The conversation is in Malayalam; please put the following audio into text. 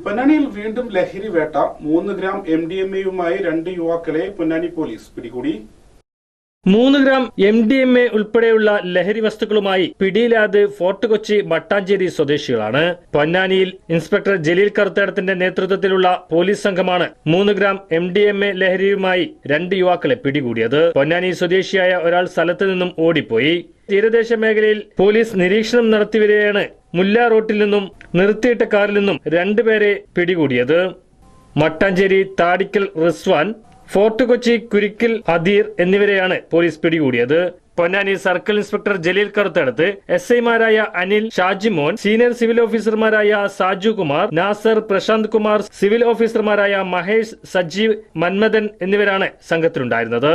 പൊന്നാനിയിൽ വീണ്ടും ലഹരി വേട്ട. മൂന്ന് ഗ്രാം എം ഡി എം എയുമായി രണ്ട് യുവാക്കളെ പൊന്നാനി പോലീസ് പിടികൂടി. മൂന്ന് gram M D M A ഉൾപ്പെടെയുള്ള ലഹരി വസ്തുക്കളുമായി പിടിയിലാത് ഫോർട്ട് കൊച്ചി മട്ടാഞ്ചേരി സ്വദേശികളാണ്. പൊന്നാനിയിൽ ഇൻസ്പെക്ടർ ജലീൽ കറുത്തേടത്തിന്റെ നേതൃത്വത്തിലുള്ള പോലീസ് സംഘമാണ് മൂന്ന് gram M D M A ലഹരിയുമായി രണ്ട് യുവാക്കളെ പിടികൂടിയത്. പൊന്നാനി സ്വദേശിയായ ഒരാൾ സ്ഥലത്ത് നിന്നും ഓടിപ്പോയി. തീരദേശ മേഖലയിൽ പോലീസ് നിരീക്ഷണം നടത്തിവരെയാണ് മുല്ല റോട്ടിൽ നിന്നും നിർത്തിയിട്ട കാറിൽ നിന്നും രണ്ടുപേരെ പിടികൂടിയത്. മട്ടാഞ്ചേരി താടിക്കൽ റിസ്വാൻ ഫോർട്ട് കൊച്ചി കുരിക്കിൽ അദീർ എന്നിവരെയാണ് പോലീസ് പിടികൂടിയത്. Ponnani circle inspector Jaleel Karuthadath S ഐമാരായ അനിൽ ഷാജിമോൻ സീനിയർ സിവിൽ ഓഫീസർമാരായ സാജു കുമാർ നാസർ പ്രശാന്ത് കുമാർ സിവിൽ ഓഫീസർമാരായ മഹേഷ് സജീവ് മന്മദൻ എന്നിവരാണ് സംഘത്തിലുണ്ടായിരുന്നത്.